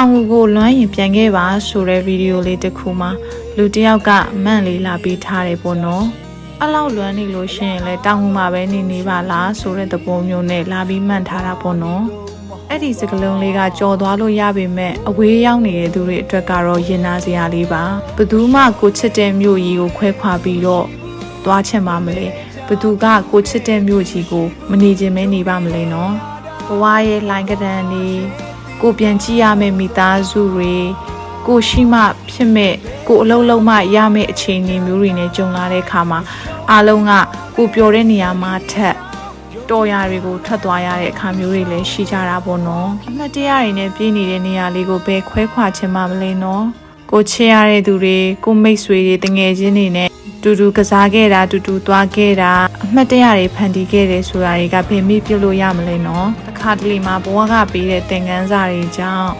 တောင်ငူကိုလွမ်းရင်ပြန်ခဲ့ပါဆိုတဲ့ဗီဒီယိုလေးတစ်ခုမှာလူတစ်ယောက်ကမန့်လေးလာပြီးထားတယ်ပေါ့နော်အဲ့လောက်လွမ်းနေလို့ရှိရင်လေတောင်ငူမှာပဲနေနေပါလားဆိုတဲ့သဘောမျိုးနဲ့လာပြီးမှန်ထားတာပေါ့နော်အဲ့ဒီစကလုံးလေးကကြော်သွားလို့ရပေမဲ့အဝေးရောက်နေတဲ့သူတွေအတွက်ကတော့ရင်နာစရာလေးပါဘသူမှကိုချစ်တဲ့မြို့ကြီးကိုခွဲခွာပြီးတော့သွားချင်ပါမလဲဘသူကကိုချစ်တဲ့မြို့ကြီးကိုမနေခြင်းမဲနေပါမလဲနော်ဘဝရဲ့လိုင်းကဒန်နေ ကိုပြန်ကြည့်ရမယ့်မိသားစုတွေကိုရှိမှဖြစ်မဲ့ကိုအလုံးလုံးမှရမယ့်အခြေအနေမျိုးတွေနဲ့ကြုံလာတဲ့အခါမှာအားလုံးကကိုပျော်တဲ့နေရာမှာထက်တော်ရတွေကိုထွက်သွားရတဲ့အခါမျိုးတွေလည်းရှိကြတာပေါ့နော်အမှတ်တရတွေနဲ့ပြည့်နေတဲ့နေရာလေးကိုဘယ်ခွဲခွာချင်မှမလဲနော်ကိုချစ်ရတဲ့သူတွေကိုမိတ်ဆွေတွေတငယ်ချင်းတွေနဲ့ တူတူကစားခဲ့တာတူတူသွားခဲ့တာအမှတ်တရတွေဖန်တီးခဲ့တယ်ဆိုတာတွေကဘယ်မိပြုတ်လို့ရမလဲနော်တစ်ခါတလေမှာဘဝကပေးတဲ့သင်ခန်းစာတွေကြောင့်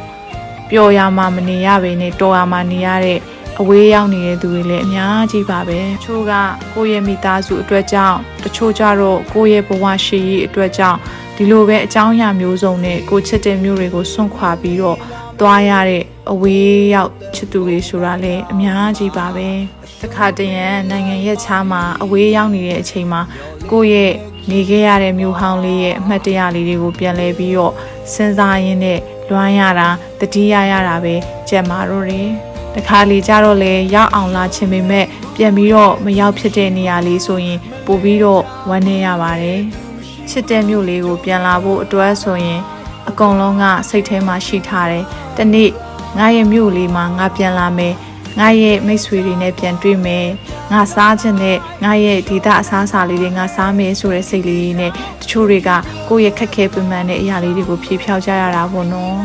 ပျော်ရမှာမနေရပေနဲ့တော်ရမှာနေရတဲ့အဝေးရောက်နေတဲ့သူတွေလည်းအများကြီးပါပဲတချို့ကကိုယ့်ရဲ့မိသားစုအတွက်ကြောင့်တချို့ကြတော့ကိုယ့်ရဲ့ဘဝရှိရေးအတွက်ကြောင့်ဒီလိုပဲအကြောင်းအရာမျိုးစုံနဲ့ကိုချစ်တဲ့မျိုးတွေကိုစွန့်ခွာပြီးတော့ သွားရတဲ့အဝေးရောက်ချစ်သူတွေဆိုတာလည်းအများကြီးပါပဲတခါတရံနိုင်ငံရဲ့ချားမှာအဝေးရောက်နေတဲ့အချိန်မှာကိုယ့်ရဲ့နေခဲ့ရတဲ့မျိုးဟောင်းလေးရဲ့အမှတ်တရလေးတွေကိုပြန်လဲပြီးတော့စဉ်းစားရင်းနဲ့လွမ်းရတာတတိယရတာပဲကြက်မာတော့တယ်တခါလေကြတော့လေရောက်အောင်လာချင်ပေမဲ့ပြန်ပြီးတော့မရောက်ဖြစ်တဲ့နေရာလေးဆိုရင်ပို့ပြီးတော့ဝမ်းနေရပါတယ်ချစ်တဲ့မျိုးလေးကိုပြန်လာဖို့အတွက်ဆိုရင် အကုန်လုံးကစိတ်ထဲမှာရှိထားတယ်တနေ့ငါရဲ့မြို့လေးမှာငါပြန်လာမယ်ငါရဲ့မိတ်ဆွေတွေနဲ့ပြန်တွေ့မယ်ငါစားခြင်းနဲ့ငါရဲ့ဒေတာအစားအစာလေးတွေငါစားမယ်ဆိုတဲ့စိတ်လေးနဲ့တချို့တွေကကိုယ့်ရဲ့ခက်ခဲပင်ပန်းတဲ့အရာလေးတွေကိုဖြေဖြောက်ကြရတာပေါ့နော်